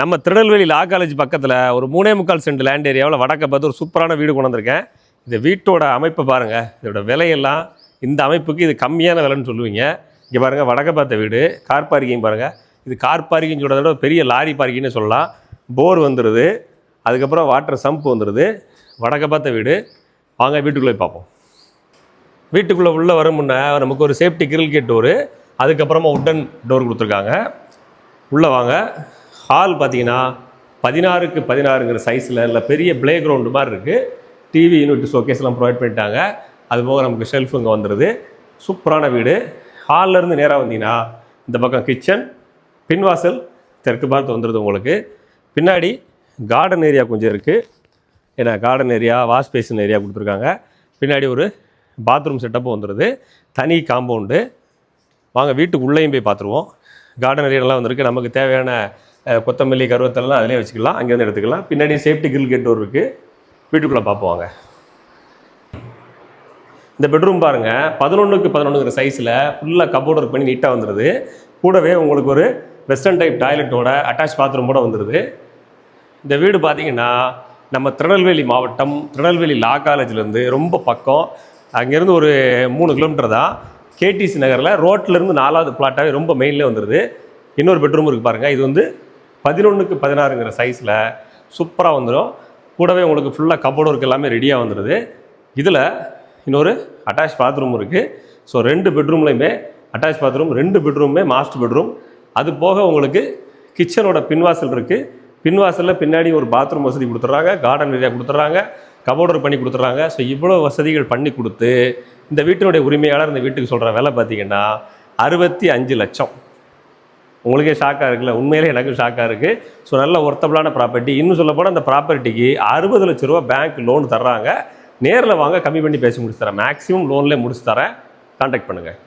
நம்ம திருநெல்வேலி லா காலேஜ் பக்கத்தில் ஒரு மூணே முக்கால் சென்ட் லேண்ட் ஏரியாவில் வடக்க பார்த்து ஒரு சூப்பரான வீடு கொண்டு வந்திருக்கேன். இந்த வீட்டோட அமைப்பை பாருங்கள் இதோட விலையெல்லாம் இந்த அமைப்புக்கு இது கம்மியான விலைன்னு சொல்லுவீங்க. இங்கே பாருங்கள் வடக்க பார்த்த வீடு. கார் பார்க்கிங் பாருங்கள் இது கார் பார்க்கிங் சொல்கிறத விட பெரிய லாரி பார்க்கிங்னு சொல்லலாம். போர் வந்துடுது அதுக்கப்புறம் வாட்டர் சம்ப் வந்துடுது வடக்க பார்த்த வீடு. வாங்க வீட்டுக்குள்ளே பார்ப்போம். வீட்டுக்குள்ளே உள்ளே வர முன்னே நமக்கு ஒரு சேஃப்டி கிரில் கேட் டோரு அதுக்கப்புறமா உட்டன் டோர் கொடுத்துருக்காங்க. உள்ளே வாங்க. ஹால் பார்த்தீங்கன்னா பதினாறுக்கு பதினாறுங்கிற சைஸில் இல்லை பெரிய ப்ளே கிரவுண்டு மாதிரி இருக்குது டிவி யூனிட் ஷோகேஸ்லாம் ப்ரொவைட் பண்ணிட்டாங்க. அது போக நமக்கு ஷெல்ஃப் இங்கே வந்துடுது சூப்பரான வீடு. ஹால்லேருந்து நேராக வந்தீங்கன்னா இந்த பக்கம் கிச்சன் பின்வாசல் தெற்கு பார்த்து வந்துடுது உங்களுக்கு. பின்னாடி கார்டன் ஏரியா கொஞ்சம் இருக்குது ஏன்னா garden area wash basin area கொடுத்துருக்காங்க. பின்னாடி ஒரு பாத்ரூம் செட்டப்பும் வந்துடுது தனி காம்பவுண்டு வாங்க வீட்டுக்கு உள்ளேயும் போய் பார்த்துருவோம். கார்டன் ஏரியாலாம் வந்திருக்கு. நமக்கு தேவையான கொத்தமல்லி கருவத்தெல்லாம் அதிலே வச்சுக்கலாம். அங்கேருந்து எடுத்துக்கலாம். பின்னாடி சேஃப்டி கிரில் கேட் டோர் இருக்குது வீட்டுக்குள்ளே பார்ப்போங்க இந்த பெட்ரூம் பாருங்கள் பதினொன்றுக்கு பதினொன்றுங்கிற சைஸில் ஃபுல்லாக கபோர்ட் ஒர்க் பண்ணி நீட்டாக வந்துடுது கூடவே உங்களுக்கு ஒரு வெஸ்டர்ன் டைப் டாய்லெட்டோட அட்டாச் பாத்ரூமோட வந்துடுது இந்த வீடு பார்த்தீங்கன்னா நம்ம திருநெல்வேலி மாவட்டம் திருநெல்வேலி லா காலேஜ்லேருந்து ரொம்ப பக்கம். அங்கேருந்து ஒரு மூணு கிலோமீட்டர் தான். கேடிசி நகரில் ரோட்லேருந்து நாலாவது பிளாட்டாகவே ரொம்ப மெயின்லேயே வந்துடுது இன்னொரு பெட்ரூம் இருக்குது பாருங்கள் இது வந்து பதினொன்றுக்கு பதினாறுங்கிற சைஸில் சூப்பராக வந்துடும் கூடவே உங்களுக்கு ஃபுல்லாக கபோர்டு ஒர்க் எல்லாமே ரெடியாக வந்துடுது இதில் இன்னொரு அட்டாச் பாத்ரூம் இருக்குது ஸோ ரெண்டு பெட்ரூம்லையுமே அட்டாச் பாத்ரூம் ரெண்டு பெட்ரூமே மாஸ்டர் பெட்ரூம் அது போக உங்களுக்கு கிச்சனோட பின்வாசல் இருக்குது பின்வாசலில் பின்னாடி ஒரு பாத்ரூம் வசதி கொடுத்துட்றாங்க. கார்டன் ஏரியா கொடுத்துட்றாங்க. கபோர்டர் பண்ணி கொடுத்துட்றாங்க. ஸோ இவ்வளோ வசதிகள் பண்ணி கொடுத்து இந்த வீட்டினுடைய உரிமையாளர் இந்த வீட்டுக்கு சொல்கிற விலை பார்த்தீங்கன்னா அறுபத்தி அஞ்சு லட்சம். உங்களுக்கே ஷாக்காக இருக்குல்ல? உண்மையிலே எனக்கு ஷாக்காக இருக்குது ஸோ நல்ல ஒர்த்தபிளான ப்ராப்பர்ட்டி இன்னும் சொல்லப்போனால் அந்த ப்ராப்பர்ட்டிக்கு அறுபது லட்ச ரூபா பேங்க் லோன் தர்றாங்க. நேரில் வாங்க கம்மி பண்ணி பேசி முடிச்சு தரேன். மேக்ஸிமம் லோன்லேயே முடிச்சு தரேன். கான்டாக்ட் பண்ணுங்கள்